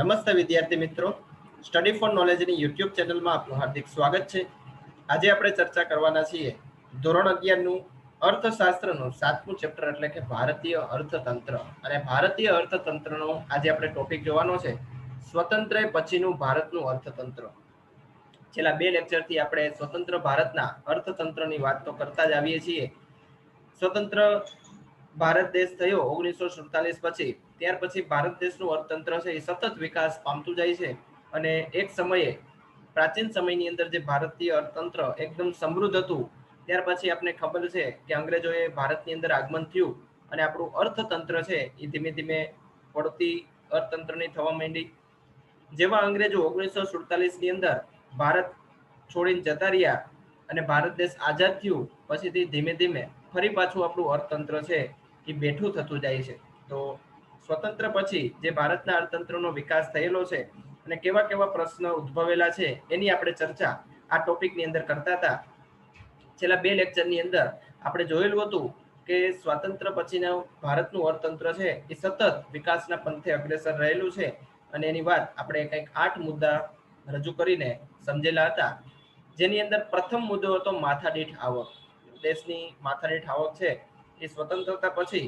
નમસ્તે વિદ્યાર્થી મિત્રો. સ્ટડી ફોર નોલેજની યુટ્યુબ ચેનલમાં આપનું હાર્દિક સ્વાગત છે. આજે આપણે ચર્ચા કરવાના છીએ ધોરણ અગિયારનું અર્થશાસ્ત્રનું સાતમું ચેપ્ટર એટલે કે ભારતીય અર્થતંત્ર. અને ભારતીય અર્થતંત્રનો આજે આપણે ટોપિક જોવાનો છે સ્વતંત્ર પછીનું ભારતનું અર્થતંત્ર. છેલ્લા બે લેક્ચરથી આપણે સ્વતંત્ર ભારતના અર્થતંત્રની વાત તો કરતા જ આવીએ છીએ. સ્વતંત્ર ભારત દેશ થયો ઓગણીસો સુડતાલીસ પછી. ત્યાર પછી ભારત દેશનું અર્થતંત્ર છે એ સતત વિકાસ પામતું જાય છે અને એક સમયે પ્રાચીન સમયની અંદર જે ભારતીય અર્થતંત્ર એકદમ સમૃદ્ધ હતું, ત્યાર પછી આપણે ખબર છે કે અંગ્રેજોએ ભારતની અંદર આગમન થયું અને આપણું અર્થતંત્ર છે એ ધીમે ધીમે પડતી અર્થતંત્રની થવા માંડી. જેવા અંગ્રેજો ઓગણીસો સુડતાલીસની અંદર ભારત છોડીને જતા રહ્યા અને ભારત દેશ આઝાદ થયું, પછીથી ધીમે ધીમે ફરી પાછું આપણું અર્થતંત્ર છે એ બેઠું થતું જાય છે. તો સ્વતંત્ર પછી જે ભારતના અર્થતંત્રનો વિકાસ થયેલો છે અને કેવા કેવા પ્રશ્ન ઉદ્ભવેલા છે, એની આપણે ચર્ચા આ ટોપિકની અંદર કરતા હતા. છેલ્લા બે લેક્ચરની અંદર આપણે જોયેલું હતું કે સ્વાતંત્ર પછીના ભારતનું અર્થતંત્ર છે એ સતત વિકાસના પંથે અગ્રેસર રહેલું છે અને એની વાત આપણે કંઈક આઠ મુદ્દા રજૂ કરીને સમજેલા હતા. જેની અંદર પ્રથમ મુદ્દો હતો માથાદીઠ આવક. દેશની માથાદીઠ આવક છે એ સ્વતંત્રતા પછી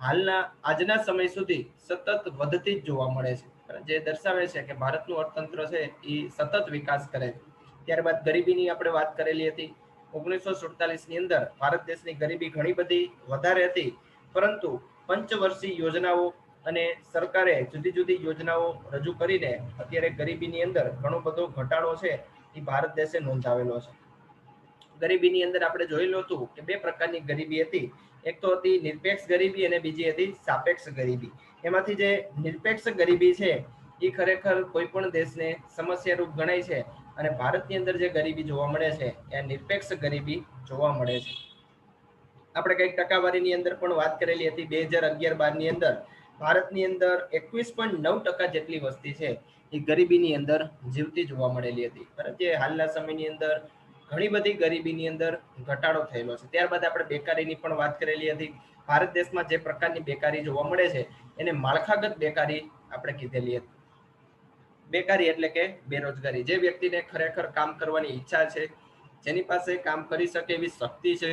હાલના આજના સમય સુધી સતત વધતી જ જોવા મળે છે. જે દર્શાવે છે કે ભારતનું અર્થતંત્ર છે એ સતત વિકાસ કરે છે. ત્યારબાદ ગરીબીની આપણે વાત કરેલી હતી. ઓગણીસો સુડતાલીસની અંદર ભારત દેશની ગરીબી ઘણી બધી વધારે હતી. પરંતુ પંચવર્ષીય યોજનાઓ અને સરકારે જુદી જુદી યોજનાઓ રજૂ કરીને અત્યારે ગરીબીની અંદર ઘણો બધો ઘટાડો છે એ ભારત દેશે નોંધાવેલો છે. ગરીબીની અંદર આપણે જોયેલું હતું કે બે પ્રકારની ગરીબી હતી. એક તો હતી નિરપેક્ષ ગરીબી અને બીજી હતી સાપેક્ષ ગરીબી. એમાંથી જે નિરપેક્ષ ગરીબી છે, એ ખરેખર કોઈ પણ દેશને સમસ્યારૂપ ગણાય છે અને ભારતની અંદર જે ગરીબી જોવા મળે છે, એ નિરપેક્ષ ગરીબી જોવા મળે છે. આપણે કંઈક ટકાવારીની અંદર પણ વાત કરેલી હતી બે હજાર અગિયાર બારની અંદર. ભારતની અંદર એકવીસ પોઈન્ટ નવ ટકા જેટલી વસ્તી છે, એ ગરીબીની અંદર જીવતી જોવા મળેલી હતી. પરંતુ હાલના સમયની અંદર ઘણી બધી ગરીબીની અંદર ઘટાડો થયેલો છે. ત્યારબાદ આપણે બેકારીની પણ વાત કરેલી હતી. ભારત દેશમાં જે પ્રકારની બેકારી જોવા મળે છે, એને માળખાગત બેકારી આપણે કીધેલી હતી. બેકારી એટલે કે બેરોજગારી. જે વ્યક્તિને ખરેખર કામ કરવાની ઈચ્છા છે, જેની પાસે કામ કરી શકે એવી શક્તિ છે,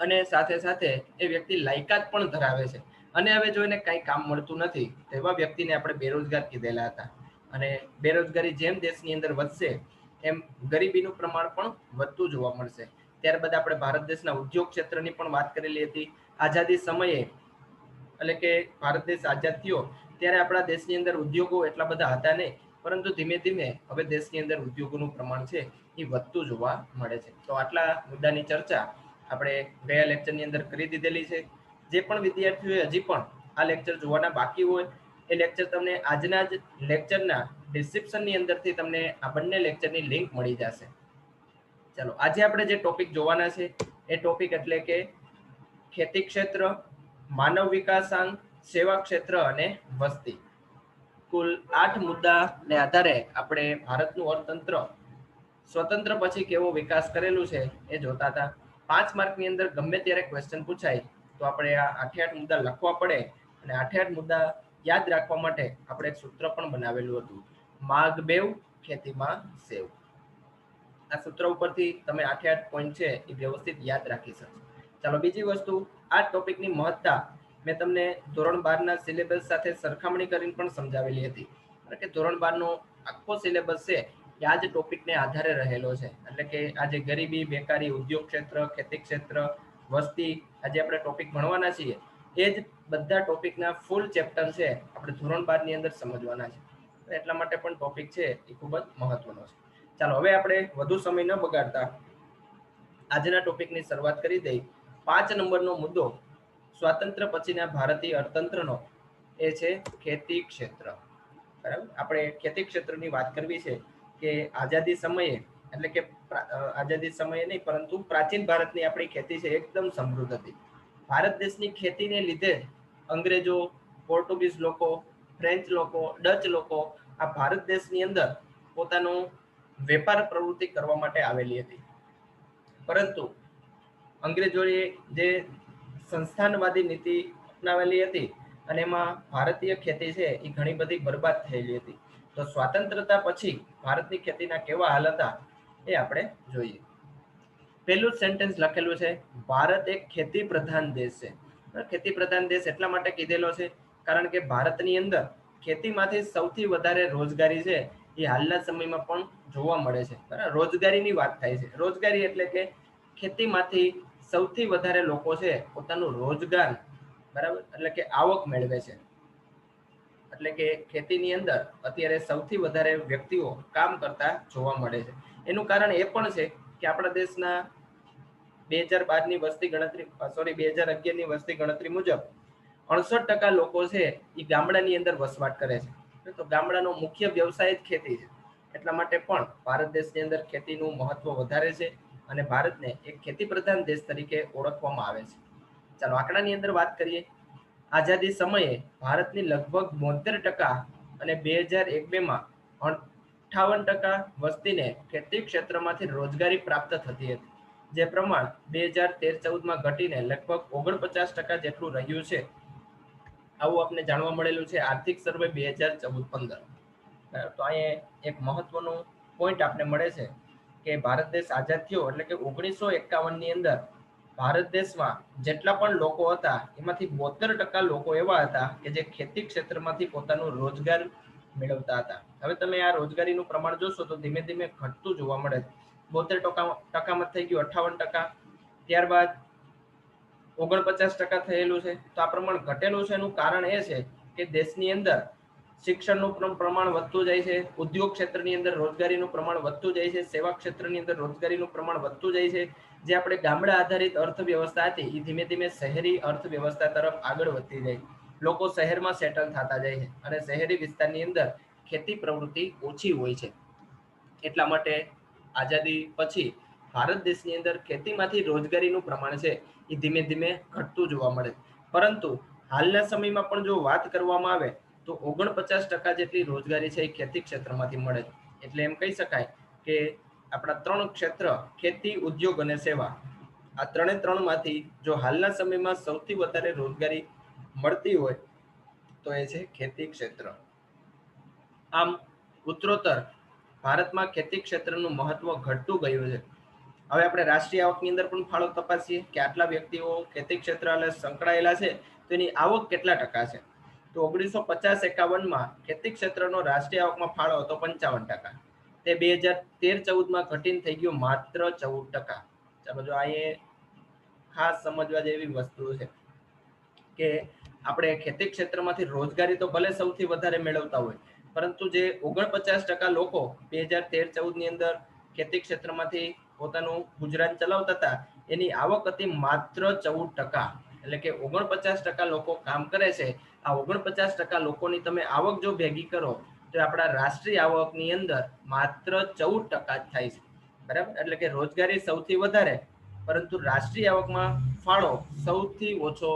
અને સાથે સાથે એ વ્યક્તિ લાયકાત પણ ધરાવે છે. અને હવે જો એને કાંઈ કામ મળતું નથી તેવા વ્યક્તિને આપણે બેરોજગાર કીધેલા હતા. અને બેરોજગારી જેમ દેશની અંદર વધશે એમ ગરીબીનું પ્રમાણ પણ વધતું જોવા મળશે. ત્યારબાદ આપણે ભારત દેશના ઉદ્યોગ ક્ષેત્રની પણ વાત કરેલી હતી. આઝાદી સમયે, એટલે કે ભારત દેશ આઝાદ થયો, ત્યારે આપણા દેશની અંદર ઉદ્યોગો એટલા બધા હતા નહીં, પરંતુ ધીમે ધીમે હવે દેશની અંદર ઉદ્યોગોનું પ્રમાણ છે એ વધતું જોવા મળે છે. તો આટલા મુદ્દાની ચર્ચા આપણે ગયા લેક્ચરની અંદર કરી દીધેલી છે. જે પણ વિદ્યાર્થીઓએ હજી પણ આ લેક્ચર જોવાના બાકી હોય એ લેક્ચર તમને આજના જ લેક્ચરના ડિસ્ક્રિપ્શનની અંદરથી તમને આ બંને લેક્ચરની લિંક મળી જશે. ચાલો, આજે આપણે જે ટોપિક જોવાના છે, એ ટોપિક એટલે કે ખેતી ક્ષેત્ર, માનવ વિકાસાંક સેવા ક્ષેત્ર અને વસ્તી. કુલ આઠ મુદ્દાને આધારે આપણે ભારતનું અર્થતંત્ર, સ્વતંત્ર પછી કેવો વિકાસ કરેલું છે એ જોતા હતા. પાંચ માર્કની અંદર ગમે ત્યારે ક્વેશ્ચન પૂછાય, તો આપણે આ આઠે આઠ મુદ્દા લખવા પડે અને આઠે આઠ મુદ્દા યાદ રાખવા માટે આપણે એક સૂત્ર પણ બનાવેલું હતું. માગ બેવ, ખેતીમાં સેવ. આ સૂત્ર ઉપરથી તમે આઠે આઠ પોઈન્ટ છે એ વ્યવસ્થિત યાદ રાખી શકશો. ચાલો બીજી વસ્તુ, આ ટોપિકની મહત્તા મેં તમને ધોરણ બારના સિલેબસ સાથે સરખામણી કરીને પણ સમજાવેલી હતી. કારણ કે ધોરણ બારનો આખો સિલેબસ છે એ આ જ ટોપિકને આધારે રહેલો છે. એટલે કે આજે ગરીબી, બેકારી, ઉદ્યોગ ક્ષેત્ર, ખેતી ક્ષેત્ર, વસ્તી, આજે આપણે ટોપિક ભણવાના છીએ. એ જ બધા ટોપિકના ફૂલ ચેપ્ટર છે. આપણે ધોરણ બારની અંદર સમજવાના છે. એટલા માટે પણ ટોપિક છે એ ખૂબ જ મહત્વનો છે. ચાલો, હવે આપણે વધુ સમય ન બગાડતા આજના ટોપિકની શરૂઆત કરી દઈ. પાંચ નંબરનો મુદ્દો સ્વાતંત્ર પછીના ભારતીય અર્થતંત્રનો એ છે ખેતી ક્ષેત્ર. બરાબર? આપણે ખેતી ક્ષેત્રની વાત કરવી છે કે આઝાદી સમયે, એટલે કે આઝાદી સમયે નહીં, પરંતુ પ્રાચીન ભારતની આપણી ખેતી છે એકદમ સમૃદ્ધ હતી. ભારત દેશની ખેતીને લીધે અંગ્રેજો, પોર્ટુગીઝ લોકો, ફ્રેન્ચ લોકો, ડચ લોકો આ ભારત દેશની અંદર પોતાનો વેપાર પ્રવૃત્તિ કરવા માટે આવેલી હતી. પરંતુ અંગ્રેજોએ જે સંસ્થાનવાદી નીતિ અપનાવેલી હતી અને એમાં ભારતીય ખેતી છે એ ઘણી બધી બરબાદ થયેલી હતી. તો સ્વાતંત્રતા પછી ભારતની ખેતીના કેવા હાલ હતા એ આપણે જોઈએ. પહેલું સેન્ટેન્સ લખેલું છે, ભારત એક ખેતી પ્રધાન દેશ છે. ખેતી પ્રધાન દેશ એટલા માટે કીધેલો છે કારણ કે ભારતની અંદર ખેતીમાંથી સૌથી વધારે રોજગારી છે એ હાલના સમયમાં પણ જોવા મળે છે. બરાબર? રોજગારીની વાત થાય છે. રોજગારી એટલે કે ખેતીમાંથી સૌથી વધારે લોકો છે પોતાનું રોજગાર, બરાબર? એટલે કે આવક મેળવે છે. એટલે કે ખેતીની અંદર અત્યારે સૌથી વધારે વ્યક્તિઓ કામ કરતા જોવા મળે છે. એનું કારણ એ પણ છે કે આપણા દેશના બે હજાર બારની વસ્તી ગણતરી સોરી બે હજાર અગિયારની વસ્તી ગણતરી મુજબ અડસઠ ટકા લોકો છે એ ગામડાની અંદર વસવાટ કરે છે. તો ગામડાનો મુખ્ય વ્યવસાય જ ખેતી છે. એટલા માટે પણ ભારત દેશની અંદર ખેતીનું મહત્વ વધારે છે અને ભારતને એક ખેતી પ્રધાન દેશ તરીકે ઓળખવામાં આવે છે. ચાલો આંકડાની અંદર વાત કરીએ. આઝાદી સમયે ભારતની લગભગ બોતેર ટકા અને બે હજાર એક બેમાં અઠાવન ટકા વસ્તીને ખેતી ક્ષેત્રમાંથી રોજગારી પ્રાપ્ત થતી હતી. જે પ્રમાણ બે હજાર તેર ચૌદમાં ઘટીને લગભગ ઓગણપચાસ ટકા જેટલું રહ્યું છે. આવું આપણે જાણવા મળેલું છે આર્થિક સર્વે બે હજાર ચૌદ પંદર. તો અહીંયા એક મહત્વનો પોઈન્ટ આપણે મળે છે કે ભારત દેશ આઝાદ થયો એટલે કે ઓગણીસો એકાવનની અંદર ભારત દેશમાં જેટલા પણ લોકો હતા એમાંથી બોતેર ટકા લોકો એવા હતા કે જે ખેતી ક્ષેત્રમાંથી પોતાનો રોજગાર મેળવતા હતા. હવે તમે આ રોજગારીનું પ્રમાણ જોશો તો ધીમે ધીમે ઘટતું જોવા મળે બોતેર ટકા ટકામાં થઈ ગયું, અઠાવન ટકા. ત્યારબાદ ઓગણપચાસ ટકા થયેલું છે. તો આ પ્રમાણ ઘટેલું છે એનું કારણ એ છે કે દેશની અંદર શિક્ષણનું પ્રમાણ વધતું જાય છે, ઉદ્યોગ ક્ષેત્રની અંદર રોજગારીનું પ્રમાણ વધતું જાય છે, સેવા ક્ષેત્રની અંદર રોજગારીનું પ્રમાણ વધતું જાય છે. જે આપણે ગામડા આધારિત અર્થવ્યવસ્થા હતી એ ધીમે ધીમે શહેરી અર્થવ્યવસ્થા તરફ આગળ વધતી જાય. લોકો શહેરમાં સેટલ થતા જાય છે અને શહેરી વિસ્તારની અંદર ખેતી પ્રવૃત્તિ ઓછી હોય છે. એટલા માટે આઝાદી પછી ભારત દેશની અંદર ખેતીમાંથી રોજગારીનું પ્રમાણ છે એ ધીમે ધીમે ઘટતું જોવા મળે. પરંતુ હાલના સમયમાં પણ જો વાત કરવામાં આવે તો ઓગણપચાસ ટકા જેટલી રોજગારી છે એ ખેતી ક્ષેત્રમાંથી મળે. એટલે એમ કહી શકાય કે આપણા ત્રણ ક્ષેત્ર ખેતી, ઉદ્યોગ અને સેવા આ ત્રણે ત્રણમાંથી જો હાલના સમયમાં સૌથી વધારે રોજગારી મળતી હોય તો એ છે ખેતી ક્ષેત્ર. આમ ઉત્તરોત્તર ભારતમાં ખેતી ક્ષેત્રનું મહત્વ ઘટતું ગયું છે. હવે આપણે રાષ્ટ્રીય આવકની અંદર પણ ફાળો તપાસીએ કે આટલા વ્યક્તિઓ ખેતી ક્ષેત્ર સંકળાયેલા છે તો એની આવક કેટલા ટકા છે? તો ઓગણીસો પચાસ એકાવનમાં ખેતી ક્ષેત્રનો રાષ્ટ્રીય આવકમાં ફાળો હતો પંચાવન ટકા. તે બે હજાર તેર ચૌદમાં ઘટીને થઈ ગયો માત્ર ચૌદ ટકા. ચાલો જો આ એ ખાસ સમજવા જેવી વસ્તુ છે કે આપણે ખેતી ક્ષેત્રમાંથી રોજગારી તો ભલે સૌથી વધારે મેળવતા હોય પરંતુ જે ઓગણપચાસ ટકા લોકો બે હજાર તેર ચૌદની અંદર ખેતી ક્ષેત્રમાંથી પોતાનું ગુજરાન ચલાવતા હતા, એની આવક હતી માત્ર ચૌદ ટકા. એટલે કે ઓગણપચાસ ટકા લોકો કામ કરે છે. આ ઓગણપચાસ ટકા લોકોની તમે આવક જો ભેગી કરો, તો આપણા રાષ્ટ્રીય આવકની અંદર માત્ર ચૌદ ટકા જ થાય છે. બરાબર? એટલે કે રોજગારી સૌથી વધારે, પરંતુ રાષ્ટ્રીય આવકમાં ફાળો સૌથી ઓછો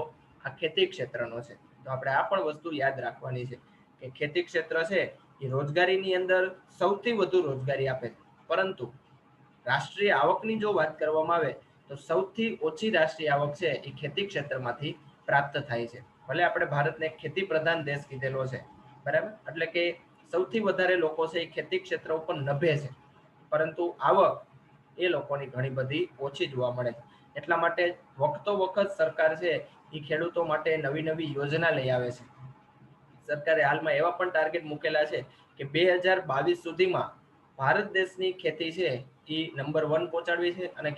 આ ખેતી ક્ષેત્રનો છે. તો આપણે આ પણ વસ્તુ યાદ રાખવાની છે. કે ખેતી ક્ષેત્ર છે, એ રોજગારીની અંદર સૌથી વધુ રોજગારી આપે છે. પરંતુ રાષ્ટ્રીય આવકની જો વાત કરવામાં આવે, તો સૌથી ઓછી રાષ્ટ્રીય આવક છે, એ ખેતી ક્ષેત્રમાંથી પ્રાપ્ત થાય છે. ભલે આપણે ભારતને ખેતી પ્રધાન દેશ કીધેલો છે, બરાબર? એટલે કે સૌથી વધારે લોકો છે, એ ખેતી ક્ષેત્ર ઉપર નભે છે. પરંતુ આવક એ લોકોની ઘણી બધી ઓછી જોવા મળે છે. એટલા માટે વખતો વખત સરકાર છે, એ ખેડૂતો માટે નવી નવી યોજના લઈ આવે છે. સરકારે હાલમાં એવા પણ ટાર્ગેટ મૂકેલા છે કે બે હજાર બાવીસ સુધીમાં ભારત દેશની ખેતી છે એ નંબર વન પહોંચાડવી છે અને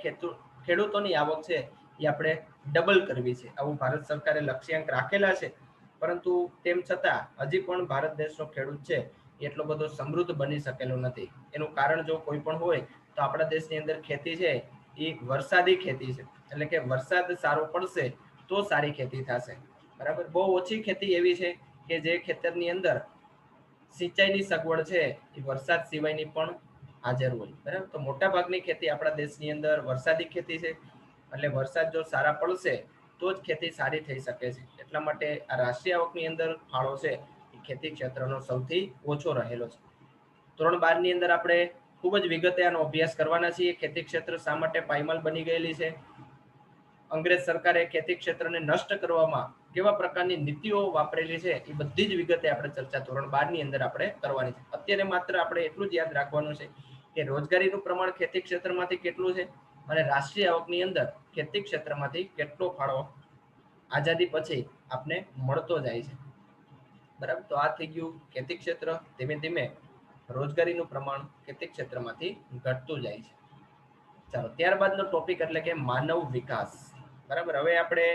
ખેડૂતોની આવક છે એ આપણે ડબલ કરવી છે. આવું ભારત સરકારે લક્ષ્યાંક રાખેલા છે. પરંતુ તેમ છતાં હજી પણ ભારત દેશનો ખેડૂત છે એટલો બધો સમૃદ્ધ બની શકેલો નથી. એનું કારણ જો કોઈ પણ હોય તો આપણા દેશની અંદર ખેતી છે એ વરસાદી ખેતી છે. એટલે કે વરસાદ સારો પડશે તો સારી ખેતી થશે. બરાબર? બહુ ઓછી ખેતી એવી છે કે જે ખેતરની અંદર સિંચાઈની સગવડ છે, એ વરસાદ સિવાયની પણ હાજર હોય. બરાબર? તો મોટા ભાગની ખેતી આપણા દેશની અંદર વરસાદી ખેતી છે. એટલે વરસાદ જો સારા પડશે, તો જ ખેતી સારી થઈ શકે છે. એટલા માટે આ રાષ્ટ્રીય આવકની અંદર ફાળો છે, એ ખેતી ક્ષેત્રનો સૌથી ઓછો રહેલો છે. ધોરણ બારની અંદર આપણે ખૂબ જ વિગતે આનો અભ્યાસ કરવાના છીએ. ખેતી ક્ષેત્ર શા માટે પાયમાલ બની ગયેલી છે? અંગ્રેજ સરકારે ખેતી ક્ષેત્રને નષ્ટ કરવામાં કેવા પ્રકારની નીતિઓ વાપરેલી છે એ બધી જ વિગતે આપણે ચર્ચા ધોરણ બારની અંદર આપણે કરવાની છે. અત્યારે માત્ર આપણે એટલું જ યાદ રાખવાનું છે કે રોજગારીનું પ્રમાણ ખેતી ક્ષેત્રમાંથી કેટલું છે અને રાષ્ટ્રીય આવકની અંદર ખેતી ક્ષેત્રમાંથી કેટલો ફાળો આઝાદી પછી આપને મળતો જાય છે. બરાબર? તો આ થઈ ગયું ખેતી ક્ષેત્ર. ધીમે ધીમે રોજગારીનું પ્રમાણ ખેતી ક્ષેત્રમાંથી ઘટતું જાય છે. ચાલો, ત્યારબાદનો ટોપિક એટલે કે માનવ વિકાસ. બરાબર? હવે આપણે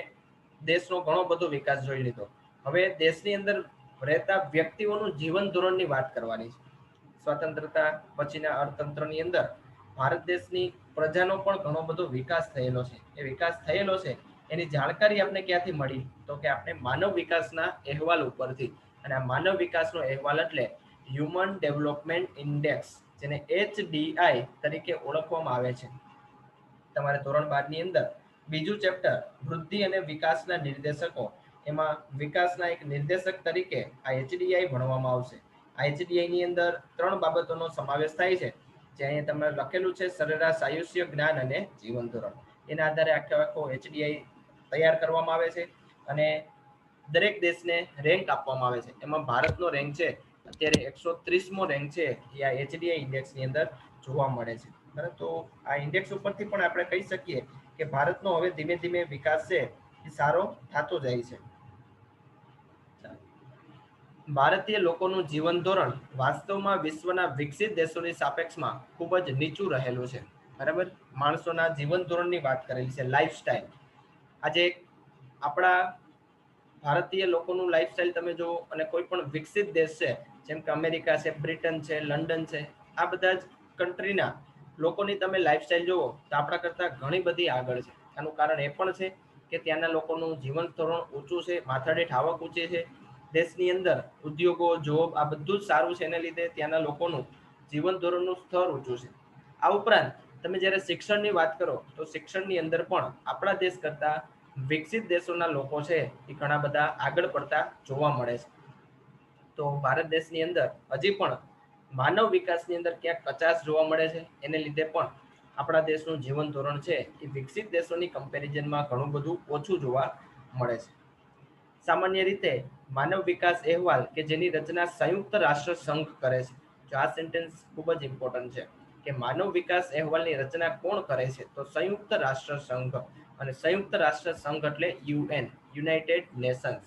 દેશનો ઘણો બધો વિકાસ જોઈ લીધો. હવે દેશની અંદર રહેતા વ્યક્તિઓનું જીવન ધોરણની વાત કરવાની છે. સ્વતંત્રતા, પછીના અર્થતંત્રની અંદર ભારત દેશની પ્રજાનો પણ ઘણો બધો વિકાસ થયેલો છે. એ વિકાસ થયેલો છે, એની જાણકારી આપણે ક્યાંથી મળી? તો કે આપણે માનવ વિકાસના અહેવાલ ઉપરથી. અને આ માનવ વિકાસનો અહેવાલ એટલે હ્યુમન ડેવલપમેન્ટ ઇન્ડેક્સ જેને એચડીઆઈ તરીકે ઓળખવામાં આવે છે. તમારે ધોરણ બારની અંદર બીજું ચેપ્ટર વૃદ્ધિ અને વિકાસના નિર્દેશકો. એમાં વિકાસના એક નિર્દેશક તરીકે આ એચડીઆઈ ભણવામાં આવશે. આ એચડીઆઈ ની અંદર ત્રણ બાબતોનો સમાવેશ થાય છે. જે અહીંયા તમને લખેલું છે, સરેરાશ આયુષ્ય, જ્ઞાન અને જીવન ધોરણ. એના આધારે આખો આખો એચડીઆઈ તૈયાર કરવામાં આવે છે અને દરેક દેશને રેન્ક આપવામાં આવે છે. એમાં ભારતનો રેન્ક છે, અત્યારે એકસો ત્રીસમો રેન્ક છે, એ આ એચડીઆઈ ઇન્ડેક્સની અંદર જોવા મળે છે. બરાબર તો આ ઇન્ડેક્સ ઉપરથી પણ આપણે કહી શકીએ કે ભારતનો હવે ધીમે ધીમે વિકાસ છે એ સારો થતો જાય છે. ભારતીય લોકોનું જીવન ધોરણ વાસ્તવમાં વિશ્વના વિકસિત દેશોની સાપેક્ષમાં ખૂબ જ નીચું રહેલું છે. બરાબર? માણસોના જીવન ધોરણની વાત કરેલી છે લાઈફસ્ટાઈલ આજે આપણા ભારતીય લોકોનું લાઈફસ્ટાઈલ તમે જુઓ અને કોઈ પણ વિકસિત દેશ છે, જેમ કે અમેરિકા છે, બ્રિટન છે, લંડન છે, આ બધા જ કન્ટ્રીના લોકોની તમે લાઈફસ્ટાઈલ જુઓ, તો આપણા કરતાં ઘણી બધી આગળ છે. આનું કારણ એ પણ છે કે ત્યાંના લોકોનું જીવન ધોરણ ઊંચું છે માથાદીઠ આવક ઊંચી છે. દેશની અંદર ઉદ્યોગો જોબ આ બધું જ સારું છે, એને લીધે ત્યાંના લોકોનું જીવન ધોરણનું સ્તર ઊંચું છે. આ ઉપરાંત તમે જ્યારે શિક્ષણની વાત કરો, તો શિક્ષણની અંદર પણ આપણા દેશ કરતાં વિકસિત દેશોના લોકો છે એ ઘણા બધા આગળ પડતા જોવા મળે છે. તો ભારત દેશની અંદર હજી પણ માનવ વિકાસની અંદર ક્યાંક કચાશ જોવા મળે છે. એને લીધે પણ આપણા દેશનું જીવન ધોરણ છે એ વિકસિત દેશોની કમ્પેરિઝનમાં ઘણું બધું ઓછું જોવા મળે છે. સામાન્ય રીતે માનવ વિકાસ અહેવાલ કે જેની રચના સંયુક્ત રાષ્ટ્ર સંઘ કરે છે. જો આ સેન્ટેન્સ ખૂબ જ ઇમ્પોર્ટન્ટ છે કે માનવ વિકાસ અહેવાલની રચના કોણ કરે છે, તો સંયુક્ત રાષ્ટ્ર સંઘ અને સંયુક્ત રાષ્ટ્ર સંઘ એટલે યુએન, યુનાઇટેડ નેશન્સ.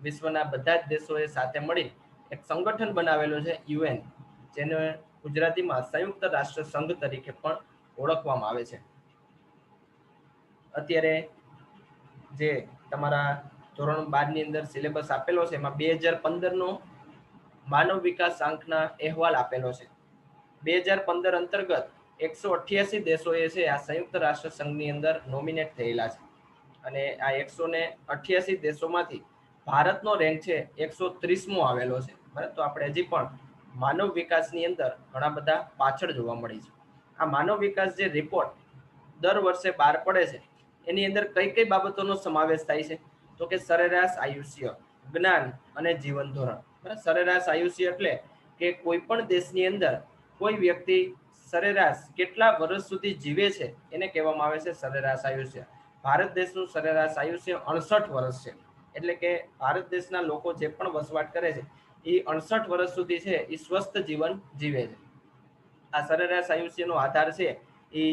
વિશ્વના બધા જ દેશોએ સાથે મળી એક સંગઠન બનાવેલું છે યુએન. જેને ગુજરાતીમાં સંયુક્ત રાષ્ટ્ર સંઘ તરીકે પણ ઓળખવામાં આવે છે. અત્યારે જે તમારા ધોરણ બારની અંદર સિલેબસ આપેલો છે, એમાં બે હજાર પંદરનો માનવ વિકાસ આંકના અહેવાલ આપેલો છે. બે હજાર પંદર અંતર્ગત એકસો અઠ્યાસી દેશોએ છે, આ સંયુક્ત રાષ્ટ્ર સંઘની અંદર નોમિનેટ થયેલા છે. અને આ એકસો ને અઠ્યાસી દેશોમાંથી ભારતનો રેન્ક છે, એકસો ત્રીસમો આવેલો છે. બરાબર? તો આપણે હજી પણ માનવ વિકાસની અંદર ઘણા બધા પાછળ જોવા મળી છે. આ માનવ વિકાસ જે રિપોર્ટ દર વર્ષે બહાર પડે છે, એની અંદર કઈ કઈ બાબતોનો સમાવેશ થાય છે? તો કે સરેરાશ આયુષ્ય, જ્ઞાન અને જીવન ધોરણ. સરેરાશ આયુષ્ય એટલે કે કોઈ પણ દેશની અંદર કોઈ વ્યક્તિ સરેરાશ કેટલા વર્ષ સુધી જીવે છે, એને કહેવામાં આવે છે સરેરાશ આયુષ્ય. ભારત દેશનું સરેરાશ આયુષ્ય અડસઠ વર્ષ છે. એટલે કે ભારત દેશના લોકો જે પણ વસવાટ કરે છે એ અડસઠ વર્ષ સુધી છે એ સ્વસ્થ જીવન જીવે છે. આ સરેરાશ આયુષ્યનો આધાર છે એ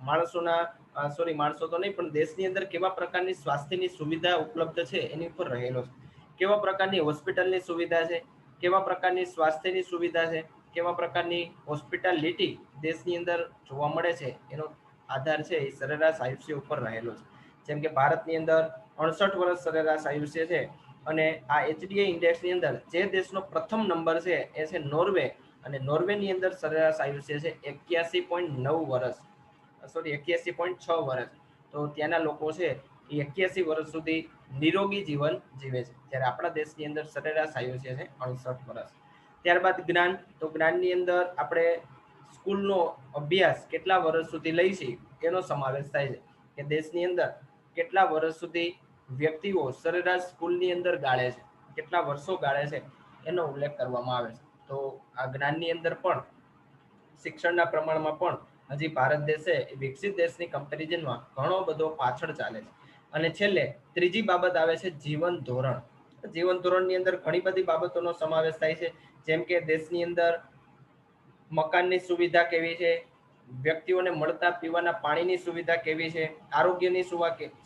માણસોના સોરી માણસો તો નહીં, પણ દેશની અંદર કેવા પ્રકારની સ્વાસ્થ્યની સુવિધા ઉપલબ્ધ છે, એની ઉપર રહેલો છે. કેવા પ્રકારની હોસ્પિટલની સુવિધા છે, કેવા પ્રકારની સ્વાસ્થ્યની સુવિધા છે, કેવા પ્રકારની હોસ્પિટાલિટી દેશની અંદર જોવા મળે છે, એનો આધાર છે એ સરેરાશ આયુષ્ય ઉપર રહેલો છે. જેમ કે ભારતની અંદર અડસઠ વર્ષ સરેરાશ આયુષ્ય છે અને આ એચડીઆઈ ઇન્ડેક્સની અંદર જે દેશનો પ્રથમ નંબર છે, એ છે નોર્વે અને નોર્વેની અંદર સરેરાશ આયુષ્ય છે, એક્યાસી પોઈન્ટ નવ વર્ષ સોરી એક્યાસી પોઈન્ટ છ વર્ષ તો ત્યાંના લોકો છે, એ એક્યાસી વર્ષ સુધી નિરોગી જીવન જીવે છે. જ્યારે આપણા દેશની અંદર સરેરાશ આયુષ્ય છે, અડસઠ વર્ષ ત્યારબાદ જ્ઞાન. તો જ્ઞાનની અંદર આપણે સ્કૂલનો અભ્યાસ કેટલા વર્ષ સુધી લઈશી, એનો સમાવેશ થાય છે. કે દેશની અંદર કેટલા વર્ષ સુધી વ્યક્તિઓ સરેરાશ સ્કૂલની અંદર ગાળે છે. કેટલા વર્ષો ગાળે છે એનો ઉલ્લેખ કરવામાં આવે છે. તો આ જ્ઞાનની અંદર પણ, શિક્ષણના પ્રમાણમાં પણ હજી ભારત દેશે વિકસિત દેશની કમ્પેરિઝનમાં ઘણો બધો પાછળ ચાલે છે. અને છેલ્લે ત્રીજી બાબત આવે છે જીવન ધોરણ. જીવન ધોરણની અંદર ઘણી બધી બાબતોનો સમાવેશ થાય છે. જેમ કે દેશની અંદર મકાનની સુવિધા કેવી છે? વ્યક્તિઓને મળતા પીવાના પાણીની સુવિધા કેવી છે? આરોગ્યની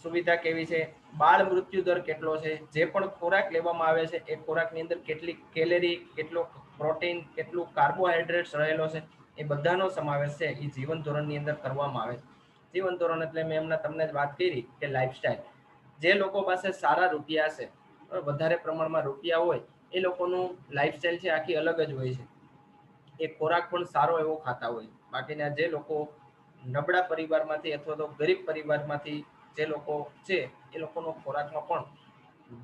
સુવિધા કેવી છે? બાળ મૃત્યુ દર કેટલો છે? જે પણ ખોરાક લેવામાં આવે છે, એ ખોરાકની અંદર કેટલી કેલેરી, કેટલો પ્રોટીન, કેટલું કાર્બોહાઈડ્રેટ્સ રહેલો છે, એ બધાનો સમાવેશ છે, એ જીવન ધોરણની અંદર કરવામાં આવે છે. જીવન ધોરણ એટલે મેં એમના તમને જ વાત કરી કે લાઈફસ્ટાઈલ જે લોકો પાસે સારા રૂપિયા છે વધારે પ્રમાણમાં રૂપિયા હોય, એ લોકોનું લાઈફસ્ટાઈલ છે, આખી અલગ જ હોય છે. એ ખોરાક પણ સારો એવો ખાતા હોય. બાકીના જે લોકો નબળા પરિવારમાંથી અથવા તો ગરીબ પરિવારમાંથી જે લોકો છે, એ લોકોનો ખોરાકમાં પણ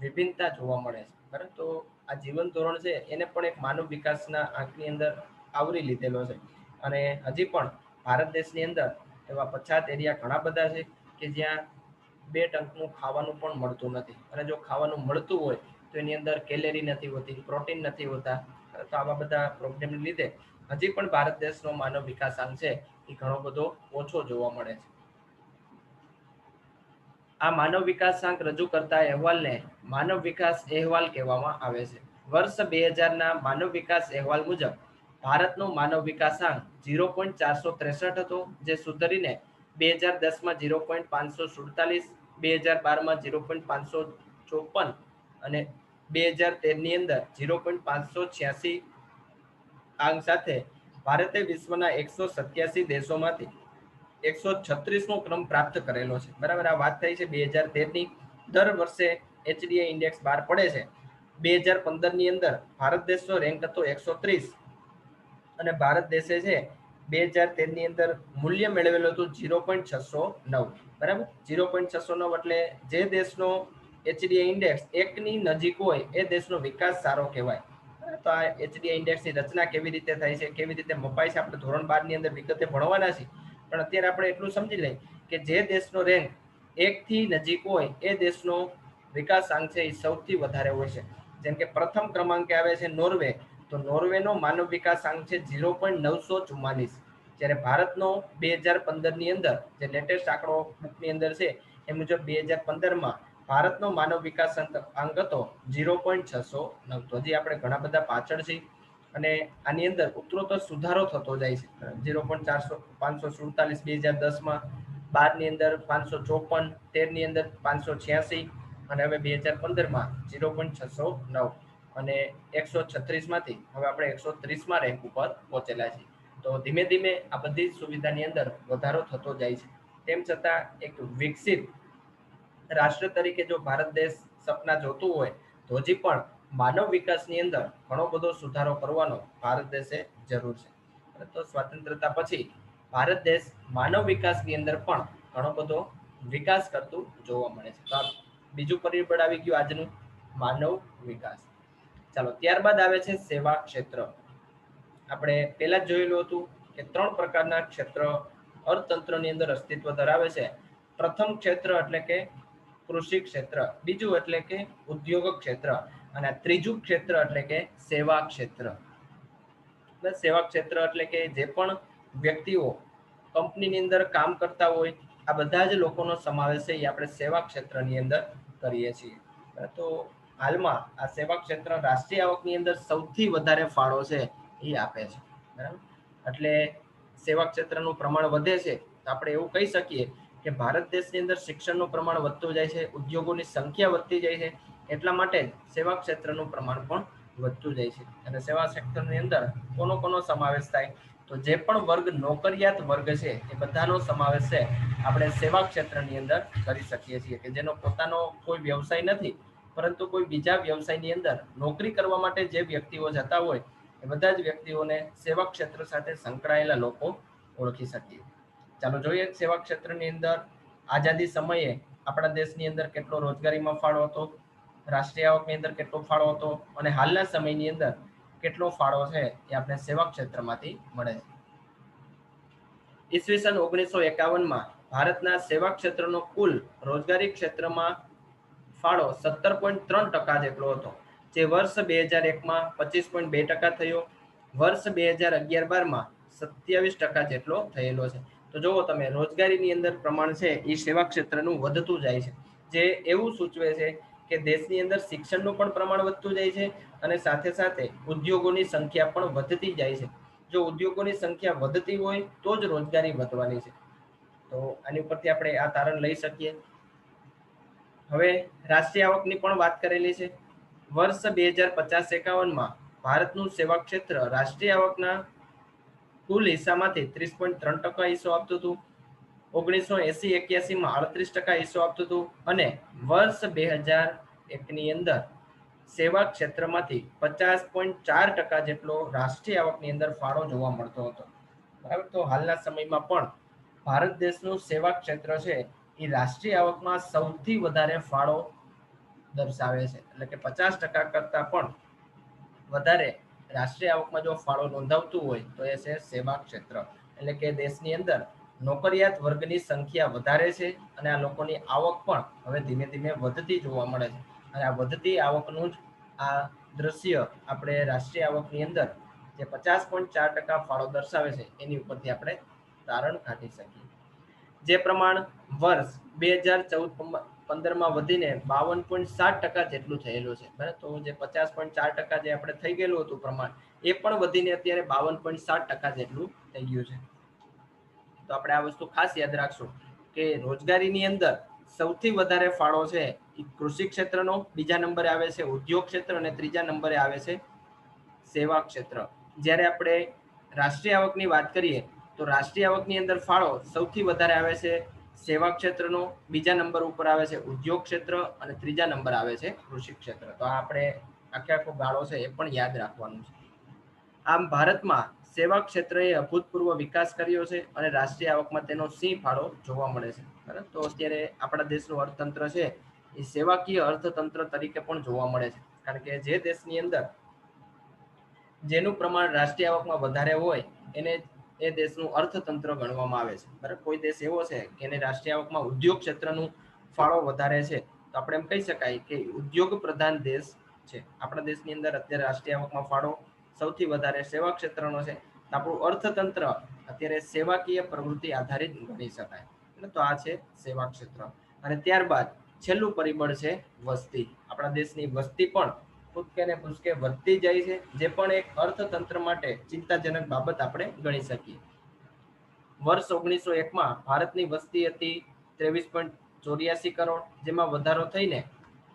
વિભિન્નતા જોવા મળે છે. પરંતુ આ જીવન ધોરણ છે, એને પણ એક માનવ વિકાસના આંકની અંદર આવરી લીધેલો છે. અને હજી પણ ભારત દેશની અંદર એવા પછાત એરિયા ઘણા બધા છે કે જ્યાં બે ટંકનું ખાવાનું પણ મળતું નથી. અને જો ખાવાનું મળતું હોય, તો એની અંદર કેલેરી નથી હોતી, પ્રોટીન નથી હોતા તો આવા બધા પ્રોબ્લેમને લીધે હજી પણ ભારત દેશનો માનવ વિકાસાંક છે એ ઘણો બધો ઓછો જોવા મળે છે. આ માનવ વિકાસાંક રજૂ કરતા અહેવાલને માનવ વિકાસ અહેવાલ કહેવામાં આવે છે. વર્ષ બે હજારના માનવ વિકાસ અહેવાલ મુજબ ભારતનો માનવ વિકાસાંક ઝીરો પોઈન્ટ ચારસો ત્રેસઠ હતો, જે સુધરીને બે હજાર દસમાં ઝીરો પોઈન્ટ પાંચસો સુડતાલીસ, બે હજાર બારમાં ઝીરો પોઈન્ટ પાંચસો ચોપન અને બે હજાર તેરની અંદર ઝીરો પોઈન્ટ પાંચસો છ્યાસી આંક સાથે ભારતે વિશ્વના એકસો સત્યાસી દેશોમાંથી એકસો છત્રીસમો ક્રમ પ્રાપ્ત કરેલો છે. બરાબર, આ વાત થઈ છે બે હજાર તેરની દર વર્ષે એચડીઆઈ ઇન્ડેક્સ બહાર પડે છે. બે હજાર પંદરની અંદર ભારત દેશનો રેન્ક હતો એકસો ત્રીસ અને ભારત દેશે છે બે હજાર તેરની અંદર મૂલ્ય મેળવેલું હતું ઝીરો પોઈન્ટ છસો નવ. બરાબર? ઝીરો પોઈન્ટ છસો નવ એટલે જે દેશનો એચડીઆઈ ઇન્ડેક્સ એકની નજીક હોય એ દેશનો વિકાસ સારો કહેવાય. તો આ એચડીઆઈ ઇન્ડેક્સની રચના કેવી રીતે થાય છે, કેવી રીતે મપાય છે, આપણે ધોરણ બારની અંદર વિગતે ભણવાના છીએ. પણ અત્યારે આપણે એટલું સમજી લઈએ કે જે દેશનો રેન્ક એકથી નજીક હોય એ દેશનો વિકાસ આંક છે એ સૌથી વધારે હોય છે. જેમ કે પ્રથમ ક્રમાંકે આવે છે નોર્વે, તો નોર્વેનો માનવ વિકાસ આંક છે ઝીરો પોઈન્ટ નવસો ચુમ્માલીસ જ્યારે ભારતનો બે હજાર પંદરની અંદર જે લેટેસ્ટ આંકડો બુકની અંદર છે, એ મુજબ બે હજાર પંદરમાં ભારતનો માનવ વિકાસ અંક હતો ઝીરો પોઈન્ટ છસો નવ. તો હજી આપણે ઘણા બધા પાછળ છીએ અને આની અંદર ઉત્તરોત્તર સુધારો થતો જાય છે. ઝીરો પોઈન્ટ ચારસો, પાંચસો સુડતાલીસ, બે હજાર દસમાં, બારની અંદર પાંચસો ચોપન, તેરની અંદર પાંચસો છ્યાસી અને હવે બે હજાર પંદરમાં ઝીરો પોઈન્ટ છસો નવ. અને એકસો છત્રીસમાંથી હવે આપણે એકસો ત્રીસમાં રેન્ક ઉપર પહોંચેલા છીએ. તો ધીમે ધીમે આ બધી સુવિધાની અંદર વધારો થતો જાય છે. તેમ છતાં એક વિકસિત રાષ્ટ્ર તરીકે જો ભારત દેશ સપના જોતું હોય, તો હજી પણ માનવ વિકાસની અંદર ઘણો બધો સુધારો કરવાનો ભારત દેશે જરૂર છે. તો સ્વતંત્રતા પછી ભારત દેશ માનવ વિકાસની અંદર પણ ઘણો બધો વિકાસ કરતું જોવા મળે છે. તો બીજું પરિબળ આવી ગયું આજનું માનવ વિકાસ. ચાલો, ત્યારબાદ આવે છે સેવા ક્ષેત્ર. આપણે પહેલા જ જોયેલું હતું કે ત્રણ પ્રકારના ક્ષેત્ર અર્થતંત્રની અંદર અસ્તિત્વ ધરાવે છે. પ્રથમ ક્ષેત્ર એટલે કે કૃષિ ક્ષેત્ર. બીજું એટલે કે ઉદ્યોગ ક્ષેત્ર અને ત્રીજું ક્ષેત્ર એટલે કે સેવા ક્ષેત્ર. સેવા ક્ષેત્ર એટલે કે જે પણ વ્યક્તિઓ કંપનીની અંદર કામ કરતા હોય, આ બધા જ લોકોનો સમાવેશ છે એ આપણે સેવા ક્ષેત્રની અંદર કરીએ છીએ. તો હાલમાં આ સેવા ક્ષેત્ર રાષ્ટ્રીય આવકની અંદર સૌથી વધારે ફાળો છે એ આપે છે. બરાબર? એટલે સેવા ક્ષેત્રનું પ્રમાણ વધે છે. આપણે એવું કહી શકીએ કે ભારત દેશની અંદર શિક્ષણનું પ્રમાણ વધતું જાય છે, ઉદ્યોગોની સંખ્યા વધતી જાય છે, એટલા માટે સેવા ક્ષેત્રનું પ્રમાણ પણ વધતું જાય છે. અને સેવા ક્ષેત્રની અંદર કોનો કોનો સમાવેશ થાય, તો જે પણ વર્ગ નોકરિયાત વર્ગ છે, એ બધાનો સમાવેશ છે, આપણે સેવા ક્ષેત્રની અંદર કરી શકીએ છીએ, કે જેનો પોતાનો કોઈ વ્યવસાય નથી, પરંતુ કોઈ બીજા વ્યવસાયની અંદર નોકરી કરવા માટે જે વ્યક્તિઓ જતા હોય, એ બધા જ વ્યક્તિઓને સેવા ક્ષેત્ર સાથે સંકળાયેલા લોકો ઓળખી શકીએ. ચાલો જોઈએ સેવા ક્ષેત્રની અંદર આઝાદી સમયે આપણા દેશની અંદર કેટલો રોજગારીમાં ફાળો હતો, રાષ્ટ્રીય આવકની અંદર કેટલો ફાળો હતો અને હાલના સમયની અંદર કેટલો ફાળો છે એ આપણે સેવા ક્ષેત્રમાંથી મળે છે. ઈસવીસન ઓગણીસો એકાવનમાં ભારતના સેવા ક્ષેત્રનો કુલ રોજગારી ક્ષેત્રમાં ફાળો સત્તર પોઈન્ટ ત્રણ ટકા જેટલો હતો, જે વર્ષ બે હજાર એકમાં પચીસ પોઈન્ટ બે ટકા થયો, વર્ષ બે હજાર અગિયાર બારમાં સત્યાવીસ ટકા જેટલો થયેલો છે. તો જુઓ તમે, રોજગારીની અંદર પ્રમાણ છે એ સેવા ક્ષેત્રનું વધતું જાય છે. જે એવું સૂચવે છે કે દેશની અંદર શિક્ષણનું પણ પ્રમાણ વધતું જાય છે અને સાથે સાથે ઉદ્યોગોની સંખ્યા પણ વધતી જાય છે. જો ઉદ્યોગોની સંખ્યા વધતી હોય તો જ રોજગારી વધવાની છે. તો આની ઉપરથી આપણે આ તારણ લઈ શકીએ. હવે રાષ્ટ્રીય આવકની પણ વાત કરેલી છે. વર્ષ બે હજાર પચાસ એકાવનમાં ભારતનું સેવા ક્ષેત્ર રાષ્ટ્રીય આવકના કુલ હિસ્સામાંથી ત્રીસ પોઈન્ટ ત્રણ ટકા હિસ્સો આપતું હતું ઓગણીસો એસી એક્યાસીમાં અડત્રીસ ટકા હિસ્સો આપતું હતું અને વર્ષ બે હજાર એકની અંદર સેવા ક્ષેત્રમાંથી પચાસ પોઈન્ટ ચાર ટકા જેટલો રાષ્ટ્રીય આવકની અંદર ફાળો જોવા મળતો હતો. બરાબર? તો હાલના સમયમાં પણ ભારત દેશનું સેવા ક્ષેત્ર છે એ રાષ્ટ્રીય આવકમાં સૌથી વધારે ફાળો દર્શાવે છે. એટલે કે પચાસ ટકા કરતાં પણ વધારે રાષ્ટ્રીય આવકમાં જો ફાળો નોંધાવતું હોય, તો એ છે સેવા ક્ષેત્ર. એટલે કે દેશની અંદર નોકરિયાત વર્ગની સંખ્યા વધારે છે અને આ લોકોની આવક પણ હવે ધીમે ધીમે વધતી જોવા મળે છે. અને આ વધતી આવકનું જ આ દ્રશ્ય આપણે રાષ્ટ્રીય આવકની અંદર જે પચાસ પોઈન્ટ ચાર ટકા ફાળો દર્શાવે છે, એની ઉપરથી આપણે તારણ કાઢી શકીએ. જે પ્રમાણ વર્ષ બે હજાર ચૌદ પંદરમાં વધીને બાવન પોઈન્ટ સાત ટકા જેટલું થયેલું છે. બરાબર? તો જે પચાસ પોઈન્ટ ચાર ટકા જે આપણે થઈ ગયેલું હતું પ્રમાણ, એ પણ વધીને અત્યારે બાવન પોઈન્ટ સાત ટકા જેટલું થઈ ગયું છે. તો આપણે આ વસ્તુ ખાસ યાદ રાખશું કે રોજગારીની અંદર સૌથી વધારે ફાળો છે એ કૃષિ ક્ષેત્રનો, બીજા નંબરે આવે છે ઉદ્યોગ ક્ષેત્ર અને ત્રીજા નંબરે આવે છે સેવા ક્ષેત્ર. જ્યારે આપણે રાષ્ટ્રીય આવકની વાત કરીએ, તો રાષ્ટ્રીય આવકની અંદર ફાળો સૌથી વધારે આવે છે સેવા ક્ષેત્રનો બીજા નંબર ઉપર આવે છે, ઉદ્યોગ ક્ષેત્ર અને ત્રીજા નંબર આવે છે, કૃષિ ક્ષેત્ર. તો આપણે આખે આખો ગાળો છે એ પણ યાદ રાખવાનું છે. આમ ભારતમાં સેવા ક્ષેત્રએ અભૂતપૂર્વ વિકાસ કર્યો છે અને રાષ્ટ્રીય આવકમાં તેનો સિંહ ફાળો જોવા મળે છે. બરાબર? તો અત્યારે આપણા દેશનું અર્થતંત્ર છે એ સેવાકીય અર્થતંત્ર તરીકે પણ જોવા મળે છે. કારણ કે જે દેશની અંદર જેનું પ્રમાણ રાષ્ટ્રીય આવકમાં વધારે હોય એને એ દેશનું અર્થતંત્ર ગણવામાં આવે છે. બરાબર? કોઈ દેશ એવો છે કે એને રાષ્ટ્રીય આવકમાં ઉદ્યોગ ક્ષેત્રનું ફાળો વધારે છે, તો આપણે એમ કહી શકાય કે ઉદ્યોગ પ્રધાન દેશ છે. આપણા દેશની અંદર અત્યારે રાષ્ટ્રીય આવકમાં ફાળો સૌથી વધારે સેવા ક્ષેત્રનો છે. આપણું અર્થતંત્ર અત્યારે સેવાકીય પ્રવૃત્તિ આધારિત ગણી શકાય. એટલે તો આ છે સેવા ક્ષેત્ર. અને ત્યારબાદ છેલ્લું પરિબળ છે વસ્તી. આપણા દેશની વસ્તી પણ કૂદકે ને ભૂસકે વધતી જાય છે, જે પણ એક અર્થતંત્ર માટે ચિંતાજનક બાબત આપણે ગણી શકીએ. વર્ષ ઓગણીસો એકમાં ભારતની વસ્તી હતી ત્રેવીસ પોઈન્ટ ચોર્યાસી કરોડ, જેમાં વધારો થઈને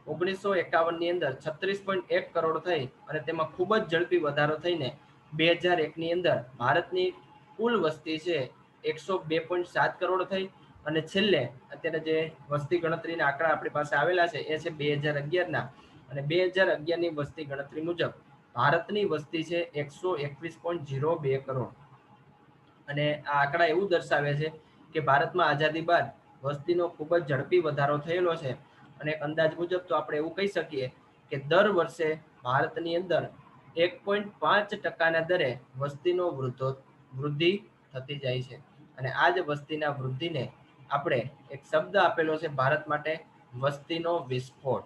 ઓગણીસો એકાવનની અંદર છત્રીસ પોઈન્ટ એક કરોડ થઈ અને તેમાં ખૂબ જ ઝડપી વધારો થઈને બે હજાર એકની અંદર ભારતની કુલ વસ્તી છે એકસો બે પોઈન્ટ સાત કરોડ થઈ અને છેલ્લે અત્યારે જે વસ્તી ગણતરીના આંકડા આપણી પાસે આવેલા છે એ છે બે હજાર અગિયારના. અને બે હજાર અગિયારની વસ્તી ગણતરી મુજબ ભારતની વસ્તી છે એકસો એકવીસ પોઈન્ટ ઝીરો બે કરોડ. અને આ આંકડા એવું દર્શાવે છે કે ભારતમાં આઝાદી બાદ વસ્તીનો ખૂબ જ ઝડપી વધારો થયેલો છે. અને અંદાજ મુજબ તો આપણે એવું કહી શકીએ કે દર વર્ષે ભારતની અંદર એક પોઈન્ટ પાંચ ટકાના દરે વસ્તીનો વૃદ્ધો, વૃદ્ધિ થતી જાય છે. અને આ જ વસ્તીના વૃદ્ધિને આપણે એક શબ્દ આપેલો છે ભારત માટે વસ્તીનો વિસ્ફોટ.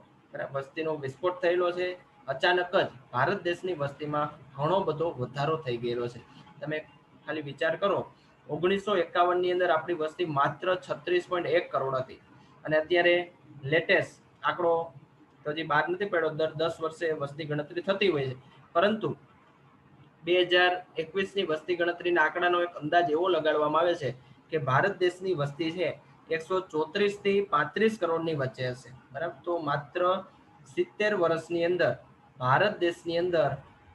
વસ્તીનો વિસ્ફોટ થયેલો છે. અચાનક જ ભારત દેશની વસ્તીમાં ઘણો બધો વધારો થઈ ગયેલો છે. તમે ખાલી વિચાર કરો, ઓગણીસો એકાવનની અંદર આપણી વસ્તી માત્ર છત્રીસ પોઈન્ટ એક કરોડ હતી. અને અત્યારે લેટેસ્ટ આંકડો તો હજી બહાર નથી પડ્યો, દર દસ વર્ષે વસ્તી ગણતરી થતી હોય છે. પરંતુ બે હજાર એકવીસની વસ્તી ગણતરીના આંકડાનો એક અંદાજ એવો લગાડવામાં આવે છે કે ભારત દેશની વસ્તી છે એકસો ચોત્રીસથી પાંત્રીસ કરોડની વચ્ચે હશે. બરાબર? તો માત્ર સિત્તેર વર્ષની અંદર, ભારત દેશની અંદર,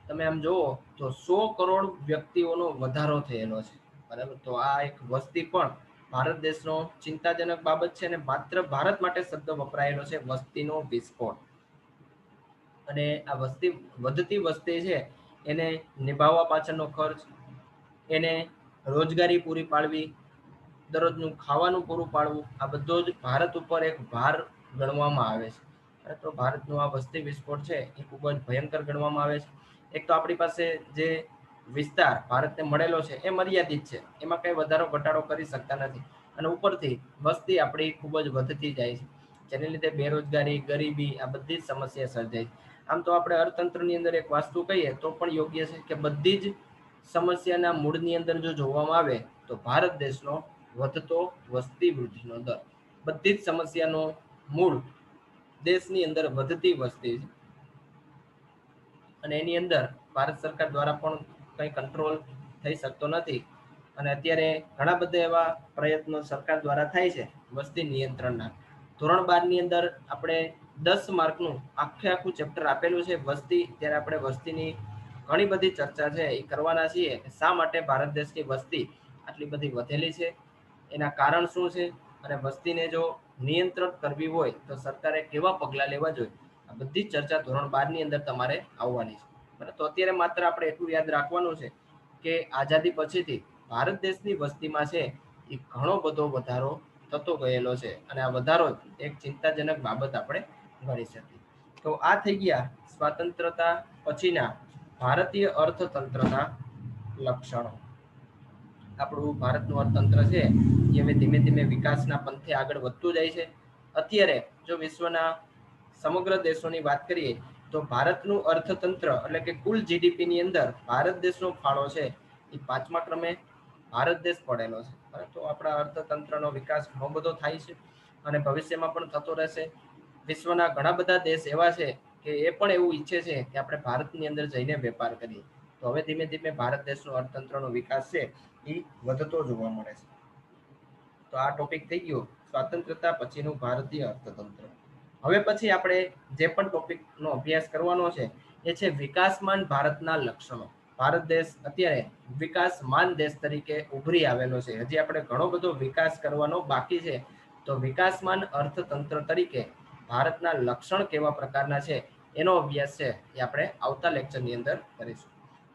તમે આમ જુઓ, તો સો કરોડ વ્યક્તિઓનો વધારો થયેલો છે. બરાબર? તો આ એક વસ્તી પણ ભારત દેશનો ચિંતાજનક બાબત છે અને માત્ર ભારત માટે શબ્દ વપરાયેલો છે વસ્તીનો વિસ્ફોટ. અને આ વસ્તી વધતી વસ્તી છે, એને નિભાવવા પાછળનો ખર્ચ, એને રોજગારી પૂરી પાડવી, દરરોજનું ખાવાનું પૂરું પાડવું, આ બધો જ ભારત ઉપર એક ભાર ગણવામાં આવે છે. તો ભારતનો આ વસ્તી વિસ્ફોટ છે એ ખૂબ જ ભયંકર ગણવામાં આવે છે. એક તો આપણી પાસે જે વિસ્તાર ભારતને મળેલો છે એ મર્યાદિત છે. એમાં કંઈ વધારો ઘટાડો કરી શકતા નથી. અને ઉપરથી વસ્તી આપણી ખૂબ જ વધતી જાય છે. જેને લીધે બેરોજગારી, ગરીબી આ બધી જ સમસ્યા સર્જાય છે. આમ તો આપણે અર્થતંત્રની અંદર એક વાસ્તુ કહીએ તો પણ યોગ્ય છે કે બધી જ સમસ્યાના મૂળની અંદર જો જોવામાં આવે તો ભારત દેશનો વધતો વસ્તી વૃદ્ધિનો દર. બધી જ સમસ્યાનો મૂળ દેશની અંદર વધતી વસ્તી અને એની અંદર ભારત સરકાર દ્વારા પણ કંઈ કંટ્રોલ થઈ શકતો નથી. અને અત્યારે ઘણા બધા એવા પ્રયત્નો સરકાર દ્વારા થાય છે વસ્તી નિયંત્રણના. ધોરણ બારની અંદર આપણે દસ માર્કનું આખે આખું ચેપ્ટર આપેલું છે વસ્તી. ત્યારે આપણે વસ્તીની ઘણી બધી ચર્ચા છે એ કરવાના છીએ શા માટે ભારત દેશની વસ્તી આટલી બધી વધેલી છે. એના કારણ શું છે? અને વસ્તીને જો નિયંત્રણ કરવી હોય તો સરકારે કેવા પગલાં લેવા જોઈએ? આ બધી ચર્ચા ધોરણ બારની અંદર તમારે આવવાની છે. બરાબર? તો અત્યારે માત્ર આપણે એટલું યાદ રાખવાનું છે કે આઝાદી પછીથી ભારત દેશની વસ્તીમાં છે એ ઘણો બધો વધારો થતો ગયેલો છે અને આ વધારો એક ચિંતાજનક બાબત આપણે ગણી શકીએ. તો આ થઈ ગયા સ્વતંત્રતા પછીના ભારતીય અર્થતંત્રના લક્ષણો. આપણું ભારતનું અર્થતંત્ર છે, એ ધીમે ધીમે વિકાસના પંથે આગળ વધતું જાય છે. અત્યારે જો વિશ્વના સમગ્ર દેશોની વાત કરીએ, તો ભારતનું અર્થતંત્ર એટલે કે કુલ જીડીપીની અંદર ભારત દેશનો ફાળો છે, એ પાંચમા ક્રમે ભારત દેશ પડેલો છે. પરંતુ આપણા અર્થતંત્રનો વિકાસ ઘણો બધો થાય છે અને ભવિષ્યમાં પણ થતો રહેશે. વિશ્વના ઘણા બધા દેશ એવા છે કે એ પણ એવું ઈચ્છે છે કે આપણે ભારતની અંદર જઈને વેપાર કરીએ. તો હવે ધીમે ધીમે ભારત દેશનો અર્થતંત્રનો વિકાસ છે એ વધતો જોવા મળે છે. તો આ ટોપિક થઈ ગયો. સ્વાતંત્રતા પછીનું ભારતીય અર્થતંત્ર. હવે પછી આપણે જે પણ ટોપિકનો અભ્યાસ કરવાનો છે, એ છે વિકાસમાન ભારતના લક્ષણો. ભારત દેશ અત્યારે વિકાસમાન દેશ તરીકે ઉભરી આવેલો છે. હજી આપણે ઘણો બધો વિકાસ કરવાનો બાકી છે. તો વિકાસમાન અર્થતંત્ર તરીકે ભારતના લક્ષણ કેવા પ્રકારના છે, એનો અભ્યાસ છે એ આપણે આવતા લેક્ચરની અંદર કરીશું.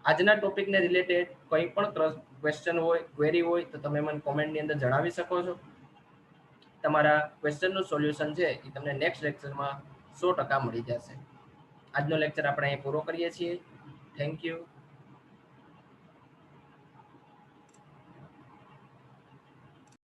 આજના ટોપિકને રિલેટેડ કંઈ પણ ક્વેશ્ચન હોય ક્વેરી હોય, તો તમે મને કોમેન્ટની અંદર જણાવી શકો છો. તમારા ક્વેશ્ચનનું સોલ્યુશન છે એ તમને નેક્સ્ટ લેક્ચરમાં સો ટકા મળી જશે. આજનો લેક્ચર આપણે અહીં પૂરો કરીએ છીએ. Thank you